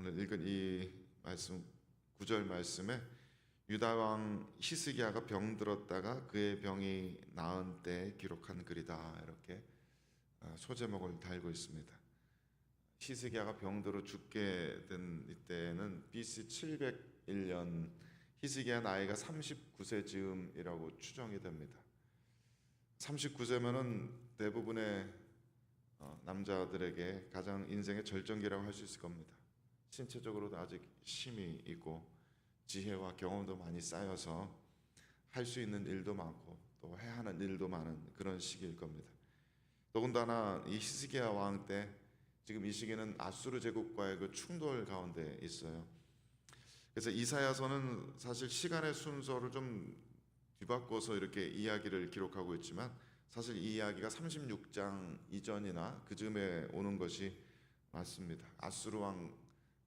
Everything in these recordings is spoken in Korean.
오늘 읽은 이 말씀 구절 말씀에 유다 왕 히스기야가 병들었다가 그의 병이 나은 때 기록한 글이다 이렇게 아, 소제목을 달고 있습니다. 히스기야가 병들어 죽게 된 이때는 BC 701년 히스기야 나이가 39세 즈음이라고 추정이 됩니다. 39세면은 대부분의 어, 남자들에게 가장 인생의 절정기라고 할 수 있을 겁니다. 신체적으로도 아직 힘이 있고 지혜와 경험도 많이 쌓여서 할 수 있는 일도 많고 또 해야 하는 일도 많은 그런 시기일 겁니다. 더군다나 이 히스기야 왕 때 지금 이 시기는 아수르 제국과의 그 충돌 가운데 있어요. 그래서 이사야서는 사실 시간의 순서를 좀 뒤바꿔서 이렇게 이야기를 기록하고 있지만 사실 이 이야기가 36장 이전이나 그 즈음에 오는 것이 맞습니다. 아수르 왕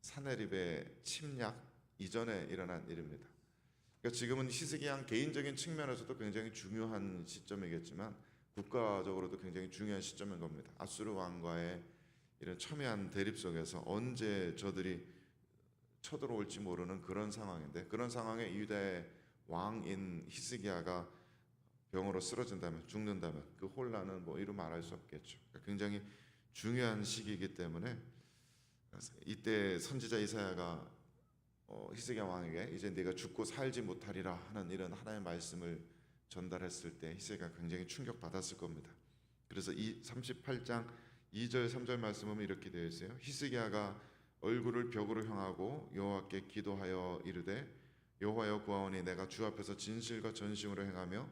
사네립의 침략 이전에 일어난 일입니다. 그러니까 지금은 히스기야 개인적인 측면에서도 굉장히 중요한 시점이겠지만 국가적으로도 굉장히 중요한 시점인 겁니다. 아수르 왕과의 이런 첨예한 대립 속에서 언제 저들이 쳐들어올지 모르는 그런 상황인데 그런 상황에 유다의 왕인 히스기야가 병으로 쓰러진다면 죽는다면 그 혼란은 뭐 이루 말할 수 없겠죠. 그러니까 굉장히 중요한 시기이기 때문에 이때 선지자 이사야가 어, 히스기야 왕에게 이제 네가 죽고 살지 못하리라 하는 이런 하나의 말씀을 전달했을 때 히스기야가 굉장히 충격 받았을 겁니다. 그래서 이 38장 2절 3절 말씀은 이렇게 되어 있어요. 히스기야가 얼굴을 벽으로 향하고 여호와께 기도하여 이르되 여호와여 구하오니 내가 주 앞에서 진실과 전심으로 행하며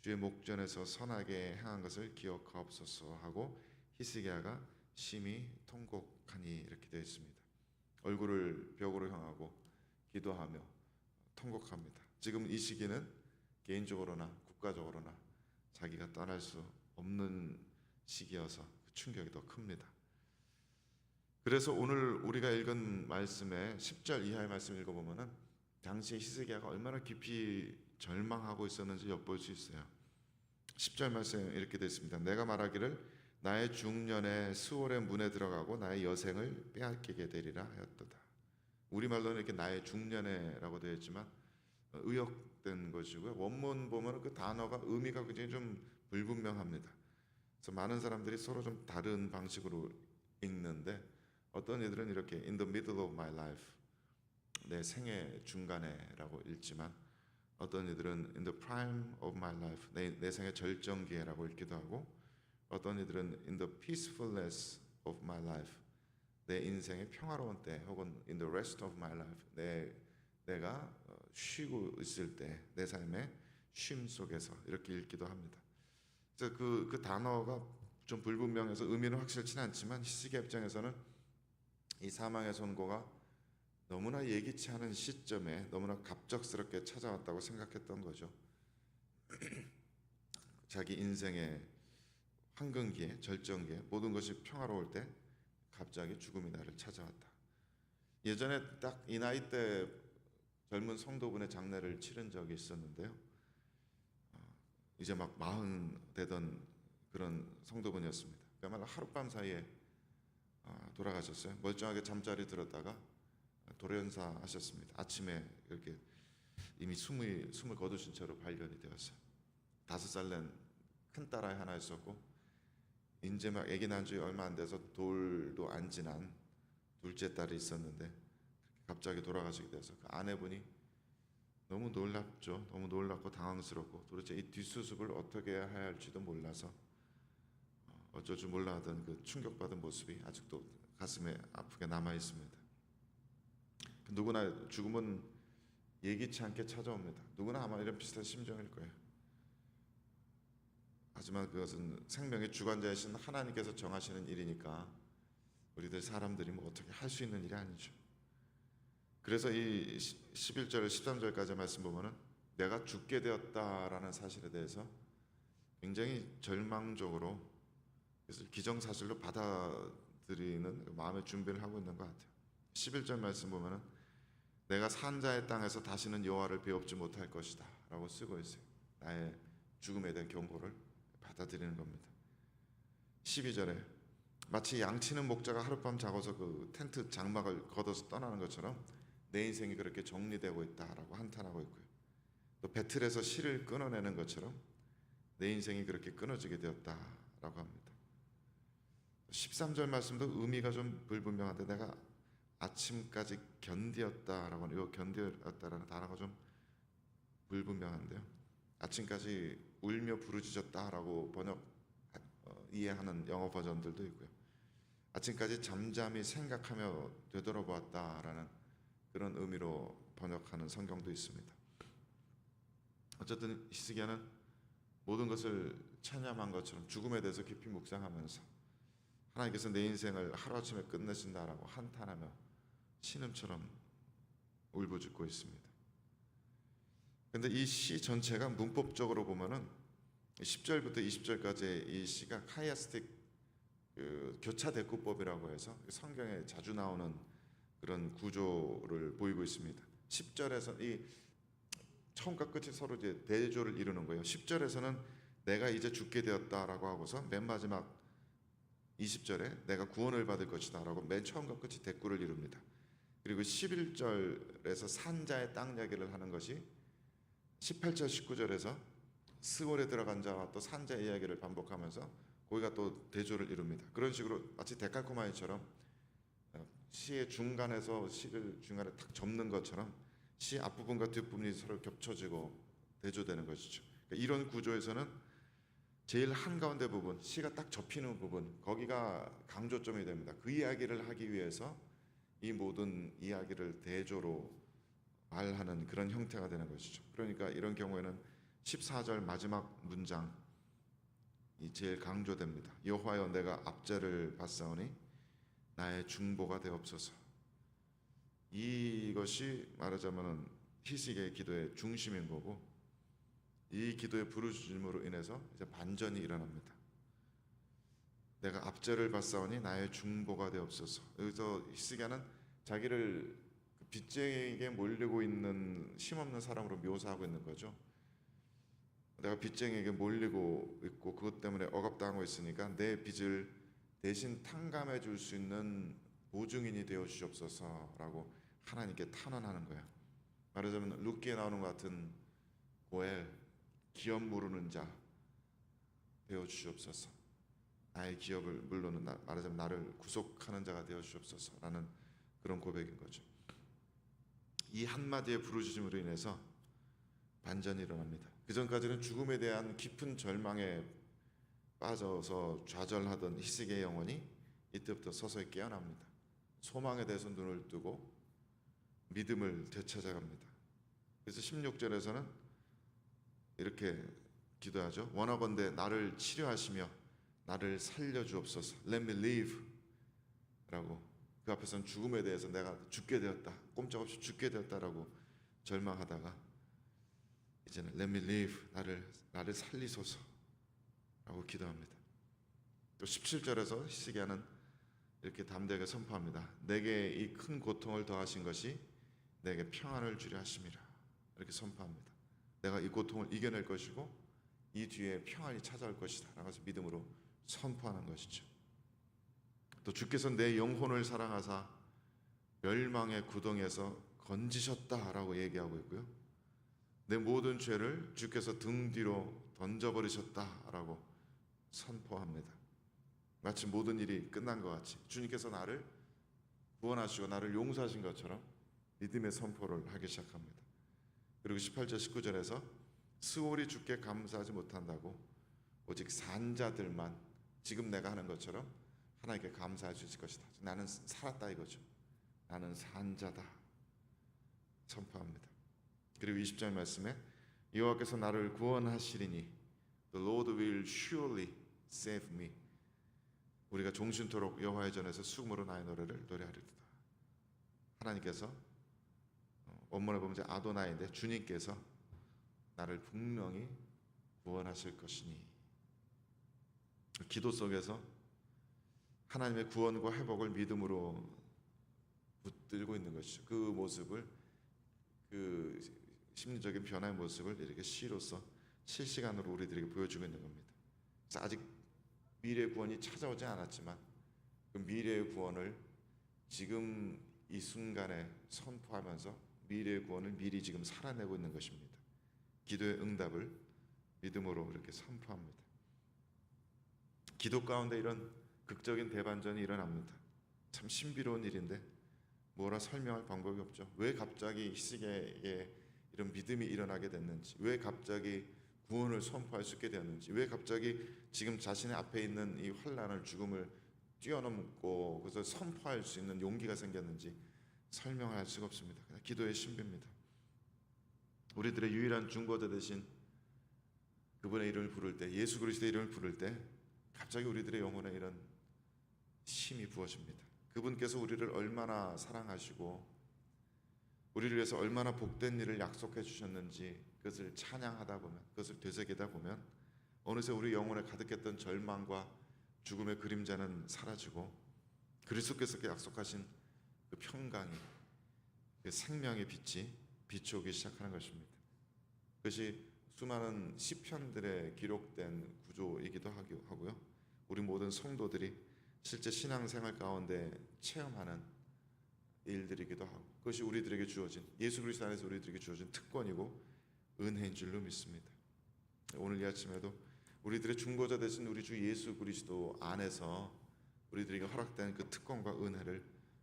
주의 목전에서 선하게 행한 것을 기억하옵소서 하고 히스기야가 심히 통곡하니 이렇게 되어 있습니다. 얼굴을 벽으로 향하고 기도하며 통곡합니다. 지금 이 시기는 개인적으로나 국가적으로나 자기가 떠날 수 없는 시기여서 그 충격이 더 큽니다. 그래서 오늘 우리가 읽은 말씀의 10절 이하의 말씀 읽어보면은 당시 히스기야가 얼마나 깊이 절망하고 있었는지 엿볼 수 있어요. 10절 말씀 이렇게 됐습니다. 내가 말하기를 나의 중년에 수월의 문에 들어가고 나의 여생을 빼앗기게 되리라 하였도다. 우리말로는 이렇게 나의 중년에라고 되어 있지만 어, 의역된 것이고요. 원문 보면 그 단어가 의미가 굉장히 좀 불분명합니다. 그래서 많은 사람들이 서로 좀 다른 방식으로 읽는데 어떤 이들은 이렇게 in the middle of my life 내 생애 중간에라고 읽지만 어떤 이들은 in the prime of my life 내, 내 생의 절정기에라고 읽기도 하고 어떤 이들은 in the peacefulness of my life 내 인생의 평화로운 때 혹은 in the rest of my life 내 내가 어, 쉬고 있을 때 내 삶의 쉼 속에서 이렇게 읽기도 합니다. 그래서 그, 그 단어가 좀 불분명해서 의미는 확실치는 않지만 히스기야 입장에서는 이 사망의 선고가 너무나 예기치 않은 시점에 너무나 갑작스럽게 찾아왔다고 생각했던 거죠. 자기 인생의 황금기에 절정기에 모든 것이 평화로울 때 갑자기 죽음이 나를 찾아왔다. 예전에 딱 이 나이 때 젊은 성도분의 장례를 치른 적이 있었는데요. 어, 이제 막 마흔 되던 그런 성도분이었습니다. 그야말로 하룻밤 사이에 아, 돌아가셨어요. 멀쩡하게 잠자리 들었다가 돌연사 하셨습니다. 아침에 이렇게 이미 숨이 숨을 거두신 채로 발견이 되었어요. 다섯 살 낸 큰 딸아이 하나 있었고 이제 막 아기 난지 얼마 안 돼서 돌도 안 지난 둘째 딸이 있었는데 갑자기 돌아가시게 돼서 그 아내분이 너무 놀랍죠. 너무 놀랍고 당황스럽고 도대체 이 뒷수습을 어떻게 해야 할지도 몰라서 어, 어쩔 줄 몰라 하던 그 충격받은 모습이 아직도 가슴에 아프게 남아 있습니다. 누구나 죽음은 예기치 않게 찾아옵니다. 누구나 아마 이런 비슷한 심정일 거예요. 하지만 그것은 생명의 주관자이신 하나님께서 정하시는 일이니까 우리들 사람들이 뭐 어떻게 할 수 있는 일이 아니죠. 그래서 이 11절 13절까지 말씀 보면은 내가 죽게 되었다라는 사실에 대해서 굉장히 절망적으로 그래서 기정사실로 받아들이는 마음의 준비를 하고 있는 것 같아요. 11절 말씀 보면은 내가 산자의 땅에서 다시는 여호와를 배웁지 못할 것이다라고 쓰고 있어요. 나의 죽음에 대한 경고를 받아들이는 겁니다. 12절에 마치 양치는 목자가 하룻밤 자고서 그 텐트 장막을 걷어서 떠나는 것처럼 내 인생이 그렇게 정리되고 있다라고 한탄하고 있고요. 또 배틀에서 실을 끊어내는 것처럼 내 인생이 그렇게 끊어지게 되었다라고 합니다. 13절 말씀도 의미가 좀 불분명한데 내가 아침까지 견디었다라고 이 견디었다라는 단어가 좀 불분명한데요. 아침까지 울며 부르짖었다라고 번역 어, 이해하는 영어 버전들도 있고요. 아침까지 잠잠히 생각하며 되돌아보았다라는 그런 의미로 번역하는 성경도 있습니다. 어쨌든 히스기야는 모든 것을 찬양한 것처럼 죽음에 대해서 깊이 묵상하면서 하나님께서 내 인생을 하루아침에 끝내신다라고 한탄하며 신음처럼 울부짖고 있습니다. 근데 이 시 전체가 문법적으로 보면은 10절부터 20절까지의 이 시가 카이아스틱 그 교차 대꾸법이라고 해서 성경에 자주 나오는 그런 구조를 보이고 있습니다. 10절에서 이 처음과 끝이 서로 이제 대조를 이루는 거예요. 10절에서는 내가 이제 죽게 되었다라고 하고서 맨 마지막 20절에 내가 구원을 받을 것이다라고 맨 처음과 끝이 대꾸를 이룹니다. 그리고 11절에서 산자의 땅 이야기를 하는 것이 18절 19절에서 스월에 들어간 자와 또 산자의 이야기를 반복하면서 거기가 또 대조를 이룹니다. 그런 식으로 마치 데칼코마니처럼 어, 시의 중간에서 시를 중간에 탁 접는 것처럼 시 앞부분과 뒷부분이 서로 겹쳐지고 대조되는 것이죠. 그러니까 이런 구조에서는 제일 한가운데 부분, 시가 딱 접히는 부분, 거기가 강조점이 됩니다. 그 이야기를 하기 위해서 이 모든 이야기를 대조로 말하는 그런 형태가 되는 것이죠. 그러니까 이런 경우에는 14절 마지막 문장 이 제일 강조됩니다. 여호와여 내가 압제를 받사오니 나의 중보가 되옵소서. 이것이 말하자면은 희식의 기도의 중심인 거고 이 기도의 부르짖음으로 인해서 이제 반전이 일어납니다. 내가 압제를 받사오니 나의 중보가 되옵소서. 여기서 히스기야는 자기를 그 빚쟁이에게 몰리고 있는 힘없는 사람으로 묘사하고 있는 거죠. 내가 빚쟁이에게 몰리고 있고 그것 때문에 억압당하고 있으니까 내 빚을 대신 탕감해 줄 수 있는 보증인이 되어 주시옵소서라고 하나님께 탄원하는 거야. 말하자면 룻기에 나오는 것 같은 고엘 기업 모르는 자 되어 주시옵소서. 나의 기업을 물론 나, 말하자면 나를 구속하는 자가 되어 주시옵소서라는 그런 고백인 거죠. 이 한마디의 부르짖음으로 인해서 반전이 일어납니다. 그 전까지는 죽음에 대한 깊은 절망에 빠져서 좌절하던 희식의 영혼이 이때부터 서서히 깨어납니다. 소망에 대해서 눈을 뜨고 믿음을 되찾아갑니다. 그래서 16절에서는 이렇게 기도하죠. 원하건대 나를 치료하시며 나를 살려 주옵소서. Let me live. 라고 그 앞에서는 죽음에 대해서 내가 죽게 되었다. 꼼짝없이 죽게 되었다라고 절망하다가 이제는 Let me live. 나를 나를 살리소서. 라고 기도합니다. 또 17절에서 히스기야는 이렇게 담대하게 선포합니다. 내게 이 큰 고통을 더하신 것이 내게 평안을 주려 하심이라. 이렇게 선포합니다. 내가 이 고통을 이겨낼 것이고 이 뒤에 평안이 찾아올 것이다. 라고 해서 믿음으로 선포하는 것이죠. 또 주께서 내 영혼을 사랑하사 멸망의 구덩이에서 건지셨다라고 얘기하고 있고요. 내 모든 죄를 주께서 등 뒤로 던져버리셨다라고 선포합니다. 마치 모든 일이 끝난 것 같이 주님께서 나를 구원하시고 나를 용서하신 것처럼 믿음의 선포를 하기 시작합니다. 그리고 18절 19절에서 스올이 주께 감사하지 못한다고 오직 산자들만 지금 내가 하는 것처럼 하나님께 수 있을 것이다. 나는 살았다 이거죠. 나는 산자다. 선포합니다. 그리고 20절 말씀에 여호와께서 나를 구원하시리니 The Lord will surely save me. 우리가 종신토록 여호와의 전에서 수금으로 나의 노래를 노래하리로다. 하나님께서 어, 원문에 보면 아도나인데 주님께서 나를 분명히 구원하실 것이니 기도 속에서 하나님의 구원과 회복을 믿음으로 붙들고 있는 것이죠. 그 모습을 그 심리적인 변화의 모습을 이렇게 시로서 실시간으로 우리들에게 보여주고 있는 겁니다. 아직 미래 구원이 찾아오지 않았지만 그 미래의 구원을 지금 이 순간에 선포하면서 미래의 구원을 미리 지금 살아내고 있는 것입니다. 기도의 응답을 믿음으로 이렇게 선포합니다. 기도 가운데 이런 극적인 대반전이 일어납니다. 참 신비로운 일인데 뭐라 설명할 방법이 없죠. 왜 갑자기 시계에 이런 믿음이 일어나게 됐는지, 왜 갑자기 구원을 선포할 수 있게 되었는지, 왜 갑자기 지금 자신의 앞에 있는 이 환란을 죽음을 뛰어넘고 그래서 선포할 수 있는 용기가 생겼는지 설명할 수가 없습니다. 그냥 기도의 신비입니다. 우리들의 유일한 중보자 대신 그분의 이름을 부를 때, 예수 그리스도의 이름을 부를 때 갑자기 우리들의 영혼에 이런 힘이 부어집니다. 그분께서 우리를 얼마나 사랑하시고 우리를 위해서 얼마나 복된 일을 약속해 주셨는지 그것을 찬양하다 보면 그것을 되새기다 보면 어느새 우리 영혼에 가득했던 절망과 죽음의 그림자는 사라지고 그리스도께서 약속하신 그 평강이 그 생명의 빛이 비추기 시작하는 것입니다. 그것이 수많은 시편들에 기록된 구조이기도 하고요. 우리 모든 성도들이 실제 신앙생활 가운데 체험하는 일들이기도 하고 그것이 우리들에게 주어진 예수 그리스도 안에서 우리들에게 주어진 특권이고 은혜인 줄로 믿습니다. 오늘 이 아침에도 우리들의 중보자 되신 우리 주 예수 그리스도 안에서 우리들에게 허락된 그 특권과 은혜를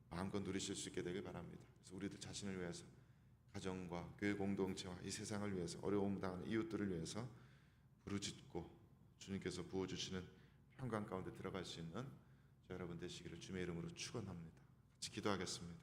마음껏 누리실 수 있게 되길 바랍니다. 그래서 우리들 자신을 위해서 가정과 교회 공동체와 이 세상을 위해서 어려움 당하는 이웃들을 위해서 부르짖고 주님께서 부어 주시는 평강 가운데 들어갈 수 있는 저 여러분 되시기를 주님의 이름으로 축원합니다. 같이 기도하겠습니다.